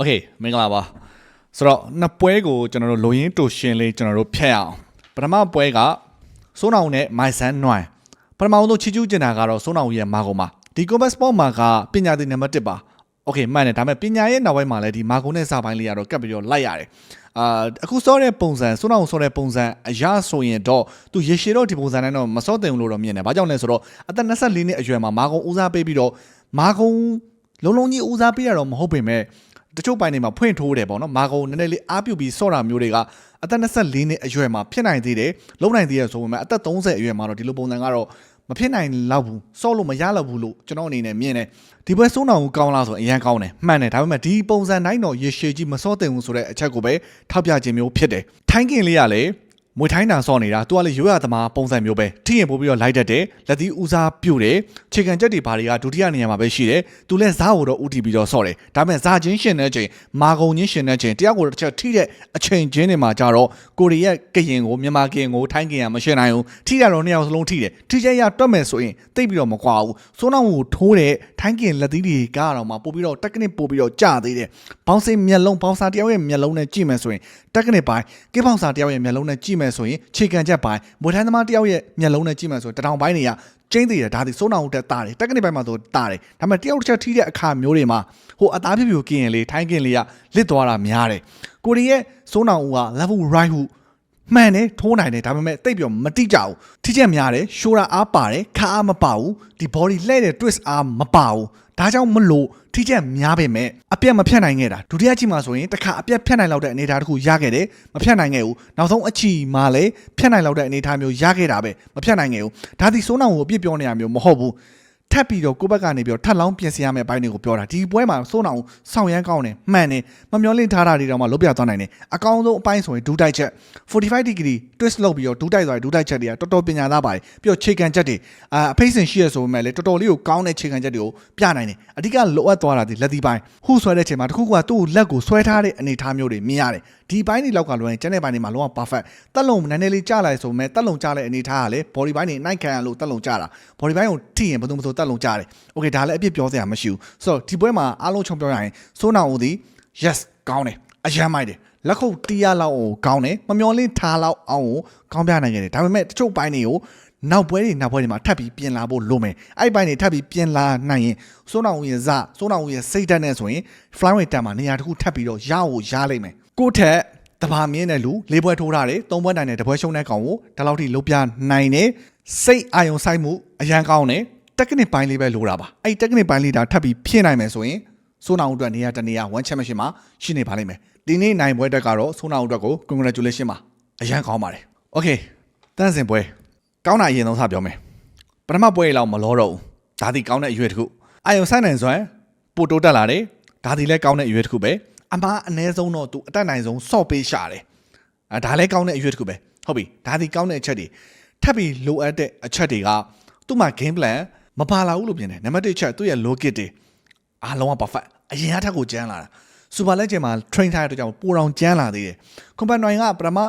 โอเคမင်္ဂလာပါဆိုတော့နှစ်ပွဲကိုကျွန်တော်တို့လိုရင်းတူရှင်လေးကျွန်တော်တို့ဖျက်ရအောင်ပထမပွဲကစိုးနောင်နဲ့မိုင်ဆန်နွိုင်ပထမဆုံးချီကျူးကျင်တာကတော့စိုးနောင်ရဲ့မာကုံပါဒီ combat sport မှာကပညာသင်နံပါတ်1ပါโอเคမှန်တယ်ဒါပေမဲ့ပညာရဲ့နောက်ပိုင်းမှာလည်းဒီမာကုံနဲ့စာပိုင်းလေးကတော့ကပ်ပြီးတော့လိုက်ရတယ်အာအခုစောတဲ့ပုံစံစိုးနောင်စောတဲ့ပုံစံအရာဆိုရင်တော့သူရေရှည်တော့ဒီပုံစံနဲ့တော့မစောတင်ဘူးလို့တော့မြင်တယ်ဘာကြောင့်လဲဆိုတော့အသက်24နှစ်အရွယ်မှာမာကုံဦးစားပေးပြီးတော့မာကုံလုံးလုံးကြီးဦးစားပေးရတော့မဟုတ်ပေမဲ့ တချို့ပိုင်းတွေမှာဖွင့်ထိုးတယ်ပေါ့နော်မာကုံနည်းနည်းလေးအားပြုပြီးစော့တာမျိုးတွေကအသက်24နှစ်အရွယ်မှာဖြစ်နိုင်သေးတယ်လုံးနိုင်သေးတယ်ဆိုပေမဲ့အသက်30အရွယ်မှာတော့ဒီလိုပုံစံကတော့မဖြစ်နိုင်တော့ဘူးစော့လို့မရတော့ဘူးလို့ကျွန်တော်အနေနဲ့မြင်တယ်ဒီဘက်စိုးနောင်ကိုကောင်းလားဆိုအရန်ကောင်းတယ်မှန်တယ်ဒါပေမဲ့ဒီပုံစံတိုင်းတော့ရေရှည်ကြီးမစော့တင်ဘူးဆိုတဲ့အချက်ကိုပဲထောက်ပြခြင်းမျိုးဖြစ်တယ်ထိုင်းကင်လေးကလည်း မွေထိုင်းတာစော့နေတာသူကလည်းရိုးရသမားပုံစံမျိုးပဲထိရင်ပို့ပြီးတော့လိုက်တတ်တယ်လက်သီးဦးစားပြုတ်တယ်ခြေခံချက်တွေဘာတွေကဒုတိယနေရာမှာပဲရှိတယ်သူလည်းဇားကိုတော့ဥတီပြီးတော့စော့တယ်ဒါပေမဲ့ဇာချင်းရှင်တဲ့ချိန်မာကုံချင်းရှင်တဲ့ချိန်တယောက်ကိုတစ်ချက်ထိတဲ့အချိန်ချင်းတွေမှာကြတော့ကိုရီးယားကရင်ကိုမြန်မာကရင်ကိုထိုင်းကရင်ကမရှင်နိုင်ဘူးထိတာတော့နှစ်ယောက်စလုံးထိတယ်ထိချက်ရတွက်မယ်ဆိုရင်တိတ်ပြီးတော့မကွာဘူးစိုးနောက်ကိုထိုးတဲ့ထိုင်းကရင်လက်သီးတွေကတော့မှပို့ပြီးတော့တက်ကနစ်ပို့ပြီးတော့ကြာသေးတယ်ဘောင်းစင်မျက်လုံးဘောင်းစာတယောက်ရဲ့မျက်လုံးနဲ့ကြည့်မယ်ဆိုရင်တက်ကနစ်ပိုင်းကေးဘောင်းစာတယောက်ရဲ့မျက်လုံးနဲ့ကြည့်မယ်ဆိုရင်ခြေခံချက်ပိုင်းမွေထိုင်းသမားတယောက်ရဲ့မျက်လုံးနဲ့ကြည့်မယ်ဆိုရင်တထောင်ပိုင်းတွေကကျင်းသေးတယ်ဒါဒီစိုးနောင်တက်တာတယ်တက်ကနစ်ပိုင်းမှာဆိုတာတယ်ဒါပေမဲ့တယောက်တစ်ချက်ထိတဲ့အခါမျိုးတွေမှာဟိုအသားပြပြကင်းရင်လေထိုင်းကင်လေးကလစ်သွားတာများတယ်ကိုရီးရဲ့စိုးနောင်ဦးက level right ဟု မှန်တယ်ထိုးနိုင်တယ်ဒါပေမဲ့တိတ်ပြောမတိကြဘူးထိချက်များတယ်ရှိုးတာအားပါတယ်ခါအားမပါဘူးဒီ body လှဲ့တဲ့ twist အားမပါဘူးဒါကြောင့်မလို့ထိချက်များပေမဲ့အပြတ်မဖြတ်နိုင်ခဲ့တာဒုတိယချီမှာဆိုရင်တစ်ခါအပြတ်ဖြတ်နိုင်လောက်တဲ့အနေအထားတစ်ခုရခဲ့တယ်မဖြတ်နိုင်ခဲ့ဘူးနောက်ဆုံးအချီမှာလည်းဖြတ်နိုင်လောက်တဲ့အနေအထားမျိုးရခဲ့တာပဲမဖြတ်နိုင်ခဲ့ဘူးဒါဒီစိုးနောင်ကိုအပြစ်ပြောနေရမျိုးမဟုတ်ဘူး ထပ်ပြီးတော့ကိုယ့်ဘက်ကနေပြီးတော့ထပ်လောင်းပြင်ဆင်ရမယ့်ဘိုင်းတွေကိုပြောတာဒီပွဲမှာစိုးနောင်ဆောင်းရမ်းကောင်းတယ်မှန်တယ်မမျောလင့်ထားတာတွေတော့မှလုတ်ပြသွားနိုင်တယ်အကောင်းဆုံးအပိုင်းဆိုရင်ဒူးတိုက်ချက်45 degree twist လုပ်ပြီးတော့ဒူးတိုက်သွားတယ်ဒူးတိုက်ချက်တွေကတော်တော်ပညာသားပါတယ်ပြီးတော့ခြေကန်ချက်တွေအာအဖိတ်စင်ရှိရဆိုပေမဲ့လေတော်တော်လေးကိုကောင်းတဲ့ခြေကန်ချက်တွေကိုပြနိုင်တယ်အဓိကလိုအပ်သွားတာဒီလက်ဒီပိုင်းဟူဆွဲတဲ့ချိန်မှာတခုကသူ့ကိုလက်ကိုဆွဲထားတဲ့အနေအထားမျိုးတွေမြင်ရတယ်ဒီပိုင်းတွေလောက်ကလွယ်ရင်ကျန်တဲ့ပိုင်းတွေမှာလုံးဝ perfect တက်လုံနည်းနည်းလေးကြလိုက်ဆိုပေမဲ့တက်လုံကြတဲ့အနေအထားကလေ body ပိုင်းတွေနိုင်ခံရလို့တက်လုံကြတာ body ပိုင်းကိုထိရင်ဘယ်သူမှမဆိုတက်လုံကြတယ် okay ဒါလည်းအပြစ်ပြောစရာမရှိဘူးဆိုတော့ဒီပွဲမှာအားလုံးချုံပြောရရင်စိုးနာဦးသည် yes ကောင်းတယ်အယမ်းမိုက်တယ်လက်ခုပ်တီးရလောက်အောင်ကောင်းတယ်မမျောလင့်ထားလောက်အောင်ကောင်းပြနိုင်ခဲ့တယ်ဒါပေမဲ့တချို့ပိုင်းတွေကိုနောက်ပွဲတွေနောက်ပွဲတွေမှာထပ်ပြီးပြင်လာဖို့လိုမယ်အဲ့ဒီပိုင်းတွေထပ်ပြီးပြင်လာနိုင်ရင်စိုးနာဦးရဲ့ဇစိုးနာဦးရဲ့စိတ်ဓာတ်နဲ့ဆိုရင် flyweight တက်မှာနေရာတစ်ခုထပ်ပြီးတော့ရအောင်ရလိမ့်မယ်ကိုယ့်ထက်တဘာမြင့်တဲ့လူလေးပွဲထိုးထားတယ်သုံးပွဲနိုင်တဲ့တပွဲရှုံးတဲ့ကောင်ကိုဒီလောက်ထိလုတ်ပြနိုင်တယ်စိတ်အာယုံဆိုင်မှုအရန်ကောင်းတယ် technique ပိုင်းလေးပဲလိုတာပါအဲ့ technique ပိုင်းလေးဒါထပ်ပြီးဖြည့်နိုင်မယ်ဆိုရင်စိုးနာဦးအတွက်နေရာတနေရာ one championship မှာရှိနေပါလိမ့်မယ်ဒီနေ့နိုင်ပွဲတက်ကတော့စိုးနာဦးအတွက်ကို congratulation ပါအရန်ကောင်းပါတယ် okay တန်းစင်ပွဲကောင်းတာအရင်ဆုံးစပြောမယ်ပထမပွဲလောက်မလောတော့ဘူးဒါဒီကောင်းတဲ့အရွယ်တစ်ခုအာယုံဆိုင်နိုင်စွမ်းပိုတိုးတက်လာတယ်ဒါဒီလည်းကောင်းတဲ့အရွယ်တစ်ခုပဲအမားအ ਨੇ ဆုံးတော့သူအတက်နိုင်ဆုံးဆော့ပေးရှာတယ်အဲဒါလည်းကောင်းတဲ့အရွယ်တစ်ခုပဲဟုတ်ပြီဒါဒီကောင်းတဲ့အချက်တွေထပ်ပြီးလိုအပ်တဲ့အချက်တွေကသူ့မှာ game plan မပါလာဘူးလို့ပြင်တယ်နံပါတ်1ချက်သူ့ရဲ့ low kit တွေအားလုံးက perfect အရင်အထက်ကိုကျန်းလာတာစူပါလက်ကျင်မှာ train ထားတဲ့အတွက်ကြောင့်ပိုတောင်ကျန်းလာသေးတယ်ကွန်ပန်နိုင်ကပထမ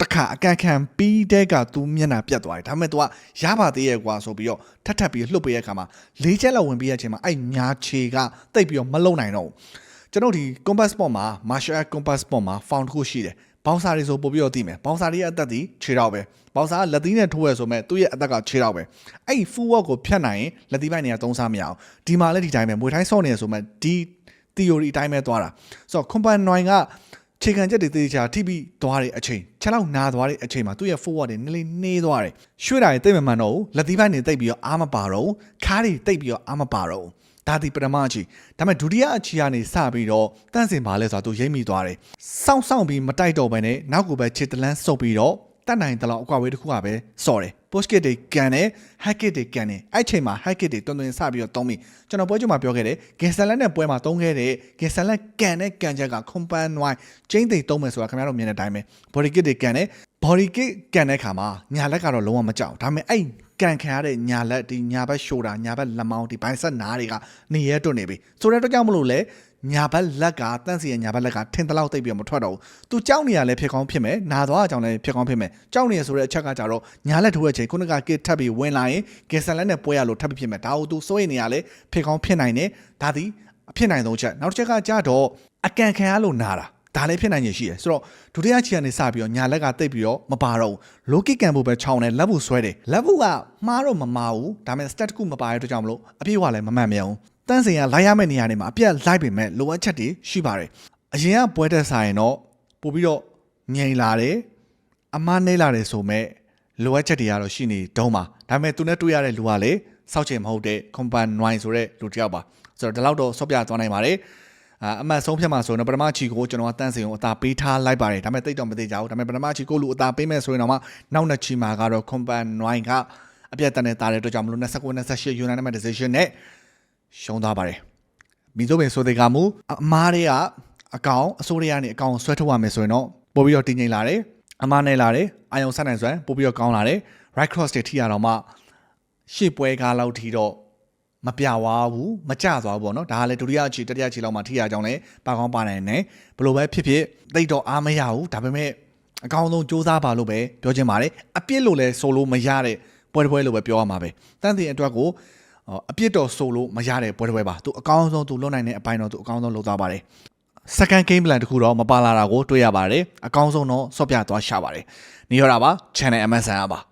တခါအကန်ခံပြီးတဲ့ကသူမျက်နှာပြတ်သွားတယ်ဒါပေမဲ့ तू ကရပါသေးရဲ့ကွာဆိုပြီးတော့ထပ်ထပ်ပြီးလှုပ်ပေးတဲ့အခါမှာလေးချက်လောက်ဝင်ပြီးတဲ့အချိန်မှာအဲ့ညာခြေကတိတ်ပြီးတော့မလုံနိုင်တော့ဘူး ကျွန်တော်ဒီ compass sport မှာ martial art compass sport မှာ found တစ်ခုရှိတယ်ဘောင်းစာတွေဆိုပို့ပြီးတော့သိမယ်ဘောင်းစာတွေရဲ့အသက်ဒီခြေတော့ပဲဘောင်းစာကလက်သီးနဲ့ထိုးရဆိုမဲ့သူ့ရဲ့အသက်ကခြေတော့ပဲအဲ့ full work ကိုဖြတ်နိုင်ရင်လက်သီးပိုင်းတွေကသုံးစားမရအောင်ဒီမှာလည်းဒီတိုင်းပဲမွေထိုင်းဆော့နေရဆိုမဲ့ဒီ theory အတိုင်းပဲသွားတာဆိုတော့ combine 9ကခြေခံချက်တွေသေချာထိပြီးသွားတဲ့အချိန်ချက်လောက်နာသွားတဲ့အချိန်မှာသူ့ရဲ့ forward တွေနည်းနည်းနှေးသွားတယ်ရွှေ့တာတွေတိတ်မမှန်တော့ဘူးလက်သီးပိုင်းတွေတိတ်ပြီးတော့အားမပါတော့ဘူးခါးတွေတိတ်ပြီးတော့အားမပါတော့ဘူး ဒါဒီပထမအချီဒါပေမဲ့ဒုတိယအချီကနေစပြီးတော့တန့်စင်ပါလဲဆိုတာသူရိမ့်မိသွားတယ်စောင့်ဆောင်ပြီးမတိုက်တော့ဘဲနဲ့နောက်ကိုပဲခြေတလန်းစုပ်ပြီးတော့တတ်နိုင်တဲ့လောက်အကွာဝေးတစ်ခုကပဲစော်တယ် push kit တွေကန်တယ် hack kit တွေကန်တယ်အဲ့ချိန်မှာ hack kit တွေတွင်တွင်စပြီးတော့တုံးပြီကျွန်တော်ပွဲကြမှာပြောခဲ့တယ်ဂင်ဆန်လက်နဲ့ပွဲမှာတုံးခဲ့တဲ့ဂင်ဆန်လက်ကန်တဲ့ကန်ချက်က compound wine ကျင်းသိတုံးမယ်ဆိုတာခင်ဗျားတို့မြင်တဲ့အတိုင်းပဲ body kit တွေကန်တယ် body kit ကန်တဲ့ခါမှာညာလက်ကတော့လုံးဝမကြောက်ဒါပေမဲ့အဲ့ ကန်ခံရတဲ့ညာလက်ဒီညာဘက်ရှိုတာညာဘက်လက်မောင်းဒီဘိုင်ဆက်နားတွေကနေရဲတွတ်နေပြီဆိုတဲ့အတွက်ကြောင့်မလို့လဲညာဘက်လက်ကတန့်စီရဲ့ညာဘက်လက်ကထင်တလောက်တိတ်ပြီးမထွက်တော့ဘူး။ तू ကြောက်နေရလဲဖြစ်ကောင်းဖြစ်မယ်။နာသွားအကြောင်းလဲဖြစ်ကောင်းဖြစ်မယ်။ကြောက်နေရဆိုတဲ့အချက်ကကြတော့ညာလက်ထိုးတဲ့ချိန်ခုနကကစ်ထပ်ပြီးဝင်လာရင်ဂင်ဆန်လက်နဲ့ပွဲရလို့ထပ်ပြီးဖြစ်မယ်။ဒါကို तू စိုးရိမ်နေရလဲဖြစ်ကောင်းဖြစ်နိုင်တယ်။ဒါသည်အဖြစ်နိုင်ဆုံးချက်နောက်တစ်ချက်ကကြတော့အကန်ခံရလို့နာတာ ဒါလည်းဖြစ်နိုင်ရရှိတယ်ဆိုတော့ဒုတိယချီကနေစပြီးတော့ညာလက်ကတိတ်ပြီးတော့မပါတော့ဘူး low kick ကန်ဖို့ပဲချောင်းတယ်လက်ဘူးဆွဲတယ်လက်ဘူးကမှားတော့မမှားဘူးဒါပေမဲ့ stat တစ်ခုမပါရတဲ့အတွက်ကြောင့်မလို့အပြည့်အဝလည်းမမှန်မြန်ဘူးတန်းစင်ကလိုက်ရမယ့်နေရာတွေမှာအပြတ်လိုက်ပေမဲ့လိုအပ်ချက်တွေရှိပါတယ်အရင်ကပွဲတက်ဆိုင်တော့ပို့ပြီးတော့ငြိမ်လာတယ်အမနှိမ့်လာတယ်ဆိုမဲ့လိုအပ်ချက်တွေကတော့ရှိနေတုံးပါဒါပေမဲ့သူနဲ့တွေ့ရတဲ့လူကလေစောက်ချင်မဟုတ်တဲ့ compan 9ဆိုတဲ့လူတစ်ယောက်ပါဆိုတော့ဒီလောက်တော့ဆော့ပြသွားနိုင်ပါတယ် အာအမှတ်ဆုံးဖြတ်မှာဆိုရင်တော့ပထမချီကိုကျွန်တော်ကတန်းစင်ကိုအသာပေးထားလိုက်ပါတယ်ဒါပေမဲ့တိတ်တော့မသိကြဘူးဒါပေမဲ့ပထမချီကိုလူအသာပေးမယ်ဆိုရင်တော့မှနောက်နှစ်ချီမှာကတော့ compan 9ကအပြတ်တန်နေတာတဲ့အတွက်ကြောင့်မလို့29 28 unanimous decision နဲ့ရှုံးသွားပါတယ်မိတို့ပဲဆိုတဲ့ကမူအမားတွေကအကောင်အစိုးရကနေအကောင်ဆွဲထုတ်ရမယ်ဆိုရင်တော့ပို့ပြီးတော့တင်းငိမ့်လာတယ်အမားနဲ့လာတယ်အာယုံဆက်နိုင်စွမ်းပို့ပြီးတော့ကောင်းလာတယ် right cross တွေထိရတော့မှရှေ့ပွဲကားလောက်ထိတော့ မပြဝါဘူးမကြသွားဘူးပေါ့နော်ဒါကလည်းဒုတိယအချီတတိယအချီလောက်မှထိရကြောင်းလဲပါကောင်းပါနိုင်တယ်ဘယ်လိုပဲဖြစ်ဖြစ်သိတော့အားမရဘူးဒါပေမဲ့အကောင်းဆုံးစူးစမ်းပါလို့ပဲပြောချင်ပါတယ်အပြစ်လို့လဲဆိုလို့မရတဲ့ပွဲတစ်ပွဲလို့ပဲပြောရမှာပဲတန်းတင်အတွက်ကိုအပြစ်တော်ဆိုလို့မရတဲ့ပွဲတစ်ပွဲပါသူအကောင်းဆုံးသူလွတ်နိုင်တဲ့အပိုင်းတော့သူအကောင်းဆုံးလုပ်သွားပါတယ် second game plan တခုတော့မပါလာတာကိုတွေ့ရပါတယ်အကောင်းဆုံးတော့စော့ပြသွားရှာပါတယ်နေရတာပါ channel MSN ပါ